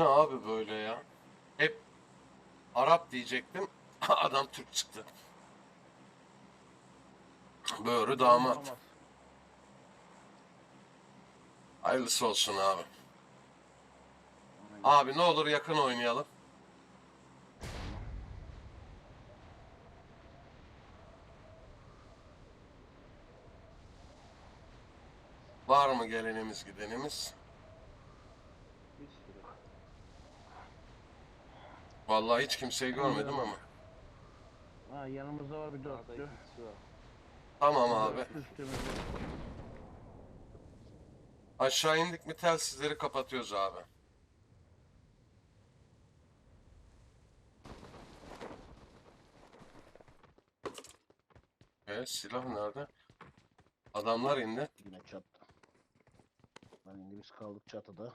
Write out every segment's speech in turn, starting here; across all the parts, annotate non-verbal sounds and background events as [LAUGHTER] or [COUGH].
ne abi böyle ya? Hep Arap diyecektim. [LAUGHS] Adam Türk çıktı. Böğrü damat. Hayırlısı olsun abi. Abi ne olur yakın oynayalım. Var mı gelenimiz gidenimiz? Bir sürü. Vallahi hiç kimseyi görmedim ama. Ha, yanımızda var bir dörtlü. Tamam abi. Üstümüzde. Aşağı indik mi telsizleri kapatıyoruz abi. Evet silah nerede? Adamlar indi. Yine çat. Ben İngiliz kaldık çatıda.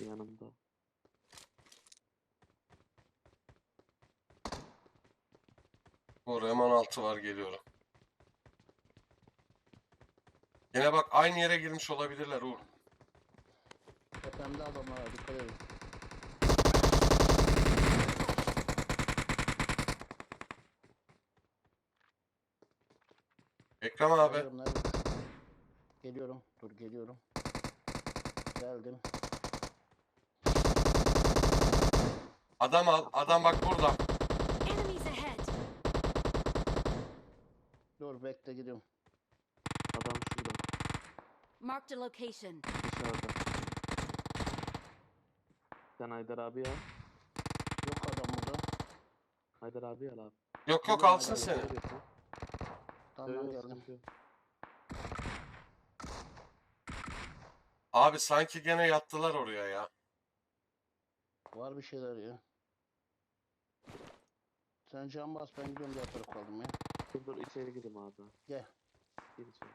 Yanımda. Bu Reman 6 var geliyorum. Yine bak aynı yere girmiş olabilirler Uğur. Tepemde adamlar var dikkat edin. Ekrem abi. Geliyorum? Geliyorum. Dur geliyorum. Geldim. Adam al. Adam bak burada. Enemies ahead! Dur bekle gidiyorum. Adam şurada. Marked a location. Dışarıda. Sen Haydar abi al. Yok adam burada. Haydar abi al abi. Yok yok alsın seni. Tamam geldim. Abi sanki gene yattılar oraya ya. Var bir şeyler ya. Sen can bas ben gidiyorum diğer tarafa kaldım ya. Dur dur içeri gireyim abi. Gel. Gir içeri.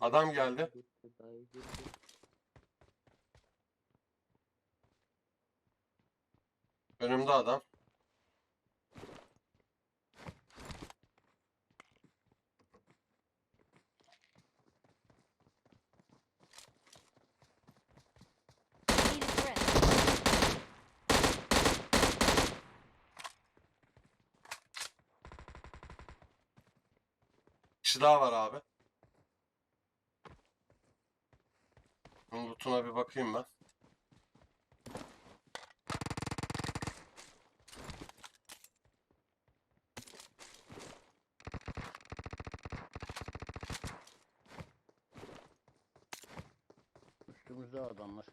Adam geldi. Önümde adam. Daha var abi. Bunun lootuna bir bakayım ben. Üstümüzde adamlar.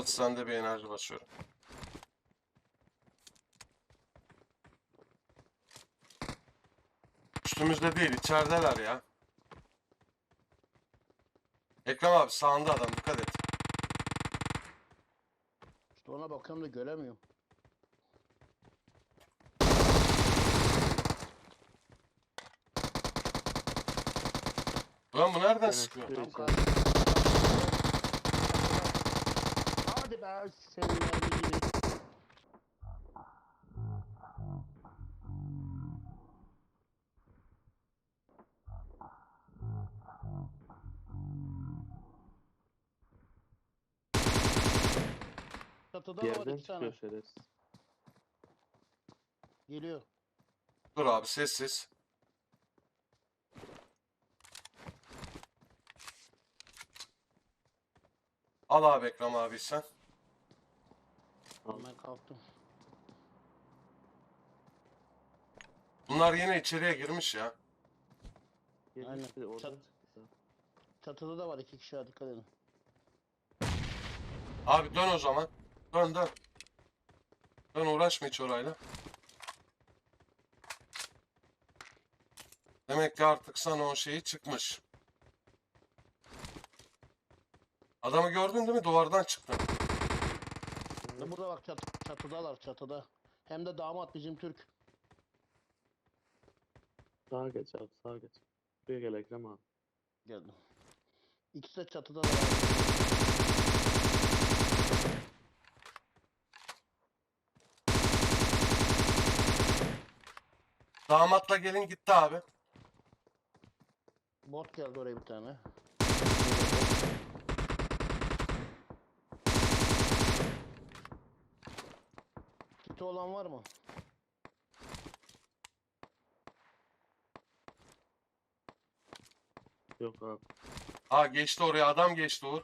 Burası sende bir enerji basıyorum. Üstümüzde değil içerideler ya. Ekrem abi sağında adam dikkat et. İşte ona bakıyorum da göremiyorum. Ulan bu nereden sıkıyor? Tam karşı. Hadi be senin gibi. Çatıda Bir da var yerden iki tane. çıkıyor şerefsiz. Geliyor. Dur abi sessiz. Al abi Ekrem abi sen. Ben kalktım. Bunlar yine içeriye girmiş ya. Oradan Çat-. Çatıda da var iki kişi ha, dikkat edin. Abi dön o zaman. Dön dön. Dön uğraşma hiç orayla. Demek ki artık sana o şeyi çıkmış. Adamı gördün değil mi? Duvardan çıktı. Burada bak çat çatıdalar çatıda. Hem de damat bizim Türk. Sağa geç abi sağa geç. Buraya gel Ekrem abi. Geldim. İkisi de çatıda da. Damatla gelin gitti abi. Bot geldi oraya bir tane. Kiti olan var mı? Yok abi. Aa geçti oraya adam geçti Uğur.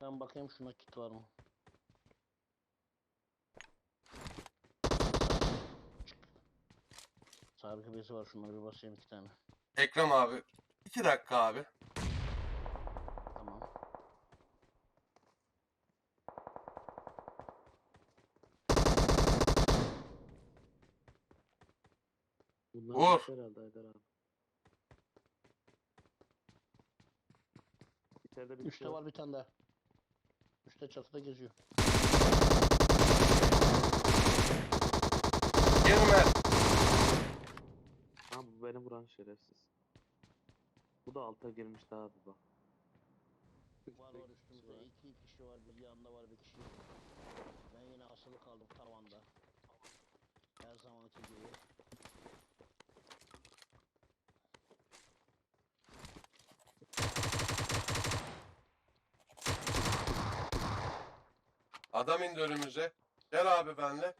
Ben bakayım şuna kit var mı? Sabit besi var şunları bir basayım iki tane. Ekrem abi. İki dakika abi. Tamam. Gitti herhalde Haydar abi. İçeride bir Üçte şey var bir tane daha. Üçte çatıda geziyor. Girme. Ha bu beni vuran şerefsiz. Bu da alta girmişti abi bak. Var var üstümüzde. İki kişi var. Bir yanında var bir kişi. Ben yine asılı kaldım tavanda. Her zamanki gibi. Adam indi önümüze. Gel abi benle.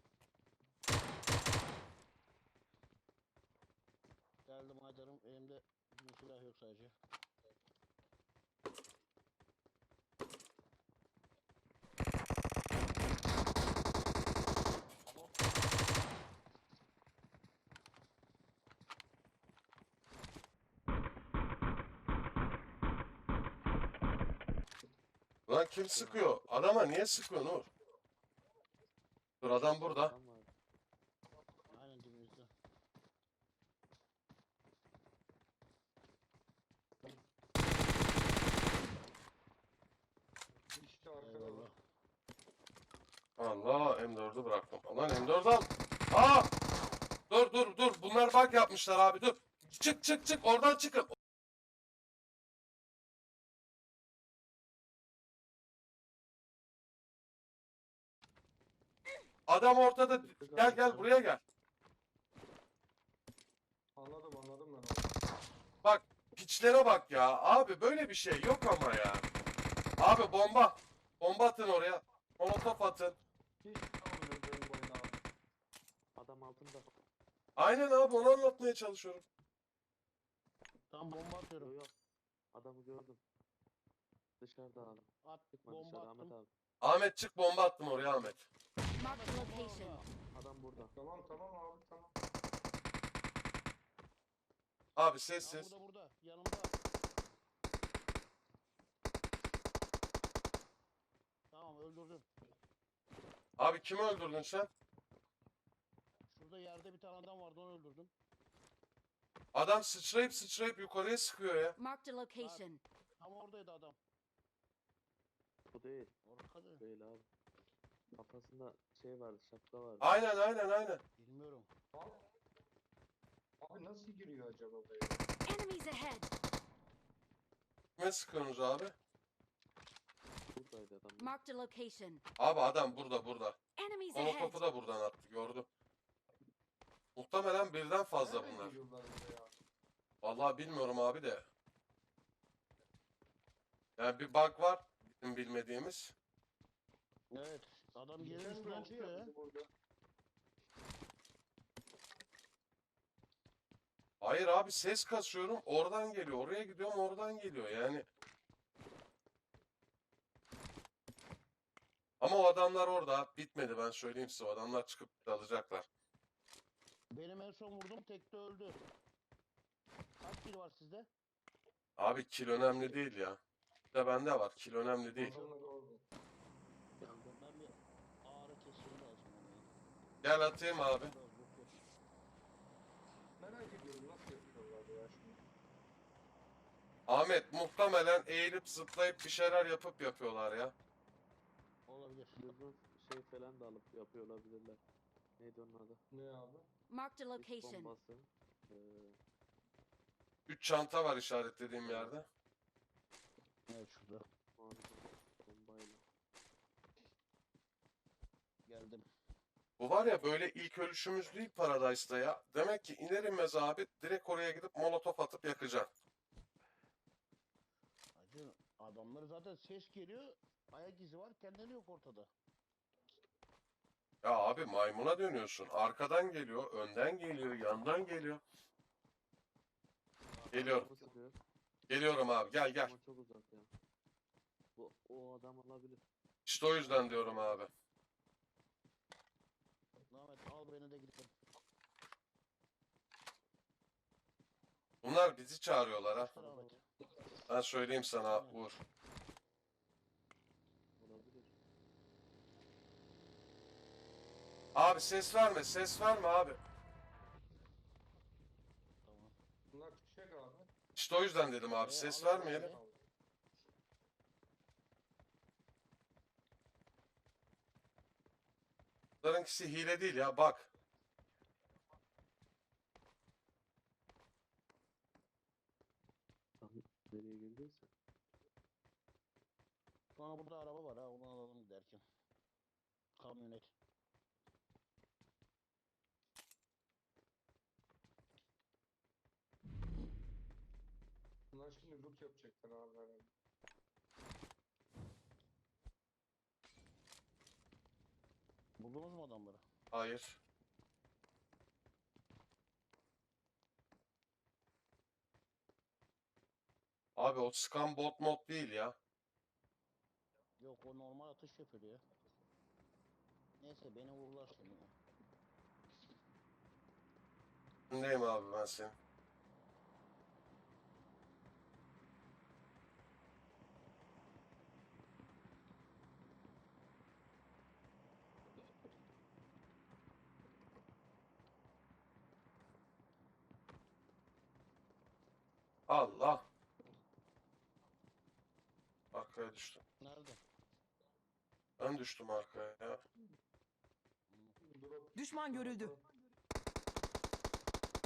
Geldim Haydar'ım. Elimde bir silah yok sadece. Lan kim sıkıyor? Adama niye sıkıyor Uğur? Dur adam burada. Allah M4'ü bıraktım. Lan M4 al. Aa! Dur dur dur. Bunlar bak yapmışlar abi dur. Çık çık çık oradan çıkın. Adam ortada. Gel gel buraya gel. Anladım anladım ben. Bak piçlere bak ya. Abi böyle bir şey yok ama ya. Abi bomba. Bomba atın oraya. Molotof atın. Hiç anlamıyorum benim bu oyunu abi. Adam altında. Aynen abi onu anlatmaya çalışıyorum. Tam bomba atıyorum. yok. Adamı gördüm. Dışarıda adam. At Çıkma bomba dışarı Ahmet attım. abi. Ahmet çık bomba attım oraya Ahmet. Location. Adam burada. Tamam tamam abi tamam. Abi Aa, sessiz. burada burada. Yanımda. Tamam öldürdüm. Abi kimi öldürdün sen? Şurada yerde bir tane adam vardı onu öldürdüm. Adam sıçrayıp sıçrayıp yukarıya sıkıyor ya. Marked a location. Tam oradaydı adam. Bu değil. Orada Değil abi. Kafasında şey vardı, şapka vardı. Aynen aynen aynen. Bilmiyorum. Abi, abi nasıl giriyor acaba buraya? Enemies ahead. Kime sıkıyorsunuz abi? Buradaydı adam. Marked a location. Abi adam burada burada. Enemies Onu ahead. topu da buradan attı gördüm. Muhtemelen birden fazla Nereden bunlar. giriyorlar buraya? Vallahi bilmiyorum abi de. Yani bir bug var bizim bilmediğimiz. Evet. Adam geldi çıkıyor ya. Hayır abi ses kasıyorum oradan geliyor. Oraya gidiyorum oradan geliyor yani. Ama o adamlar orada. Bitmedi ben söyleyeyim size. O adamlar çıkıp dalacaklar. Benim en son vurdum tekte öldü. Kaç kill var sizde? Abi kil önemli değil ya. De bende var. Kil önemli değil. Ben bir ağrı lazım. Gel atayım abi. Biraz bakıyor. Merak ediyorum nasıl yapıyorlar ya şimdi. Ahmet muhtemelen eğilip zıplayıp bir şeyler yapıp yapıyorlar ya. Olabilir. Hızlı şey falan da alıp yapıyor olabilirler. Neydi onun adı? Ne abi? Marked a Sis location. bombası. Ee, 3 çanta var işaretlediğim yerde. Evet şurada. mavi bombayla. Geldim. Bu var ya böyle ilk ölüşümüz değil Paradise'da ya. Demek ki iner inmez abi direkt oraya gidip molotof atıp yakacaksın. Hacı adamlar zaten ses geliyor. Ayak izi var kendini yok ortada. Ya abi maymuna dönüyorsun. Arkadan geliyor, önden geliyor, yandan geliyor. Geliyor. Geliyorum abi gel gel. Ama çok uzak ya. Bu o adam olabilir. İşte o yüzden diyorum abi. Ahmet al beni de gidelim. Bunlar bizi çağırıyorlar ha. Ahmet. Ben söyleyeyim sana Uğur. Olabilir. Abi ses verme, ses verme abi. Tamam. Bunlar fişek abi. İşte o yüzden dedim abi Ee, ses vermeyelim. Bunlarınkisi hile değil ya bak. Nereye geldiyse. Sonra burada araba var ha onu alalım giderken. Kamyonet. Bunlar şimdi loot yapacaklar abi herhalde. Buldunuz mu adamları? Hayır. Abi o scam bot mod değil ya. Yok o normal atış yapıyor ya. Neyse beni vururlar şimdi. Neyim abi ben senin? Allah. Arkaya düştüm. Nerede? Ben düştüm arkaya ya. Düşman görüldü.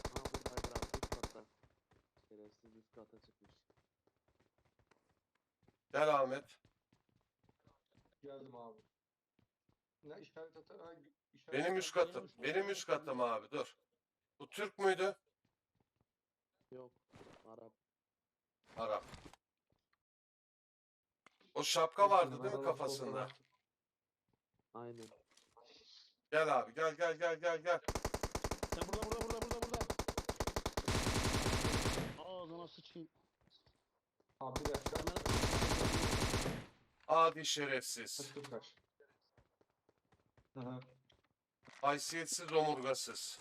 Ha buradaydı abi üst katta. Şerefsiz üst kata çıkmış. Gel Ahmet. Geldim abi. Ne işaret atar? Ha, işaret Benim üst katım. Benim üst katım abi dur. Bu Türk müydü? Yok. Arap. Arap. O şapka vardı değil mi kafasında? Aynen. Gel abi gel gel gel gel gel. Ya burada burada burada burada burada. Ağzına sıçayım. Abi dakika. Adi şerefsiz. Kaç kaç. Aha. Haysiyetsiz omurgasız.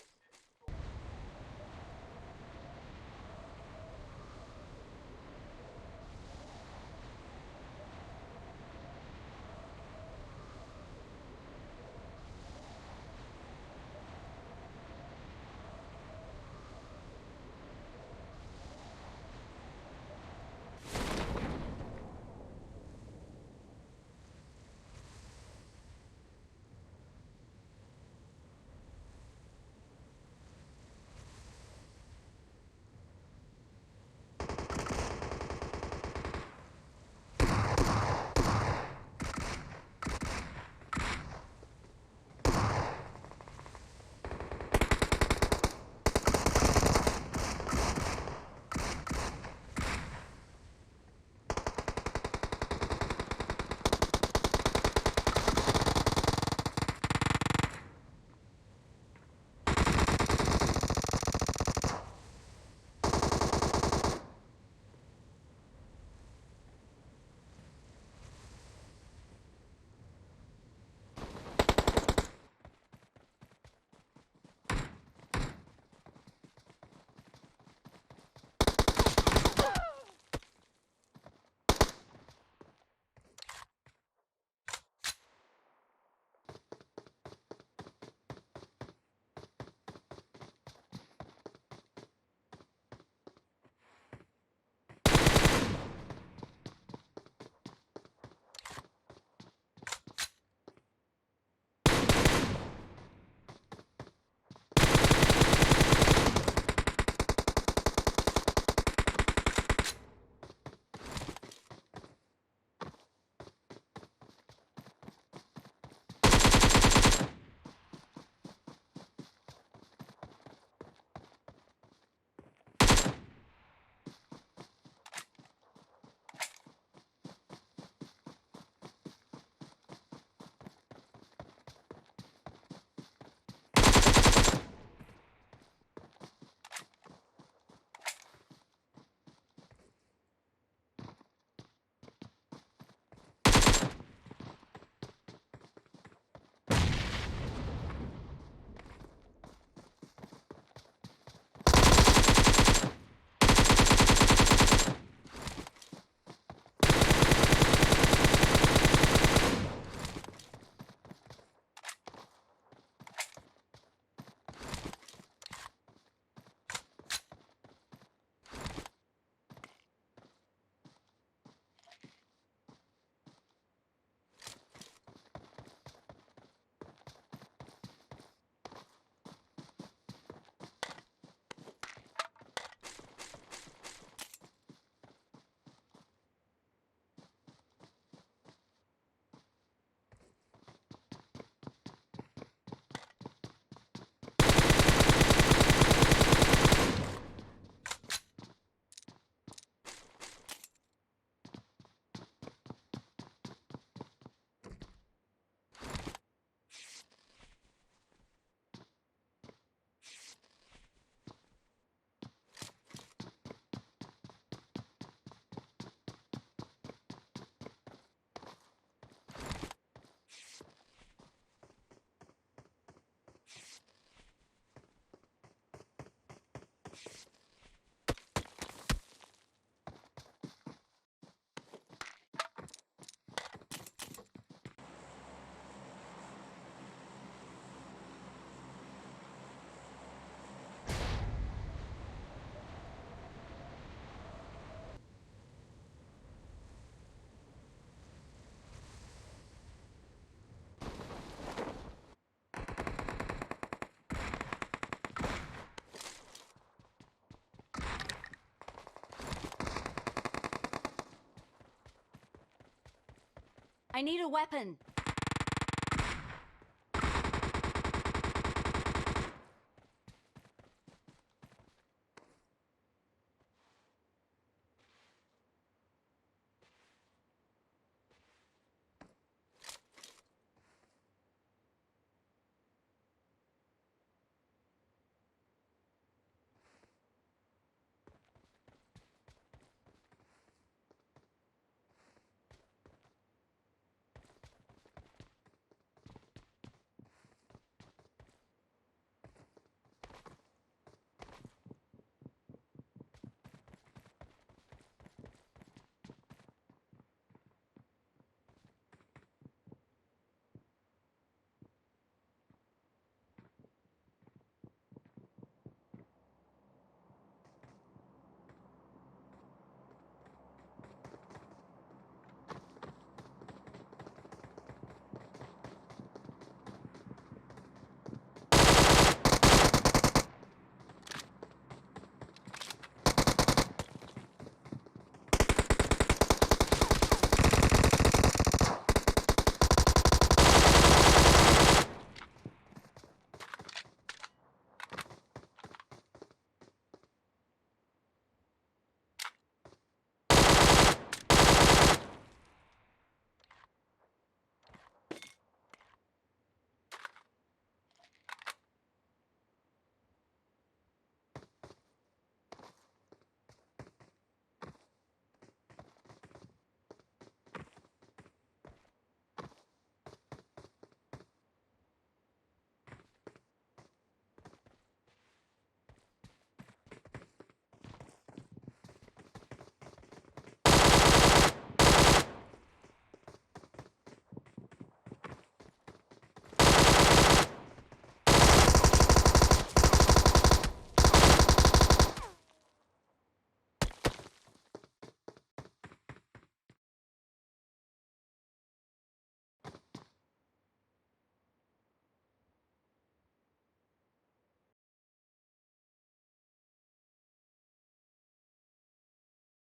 I need a weapon.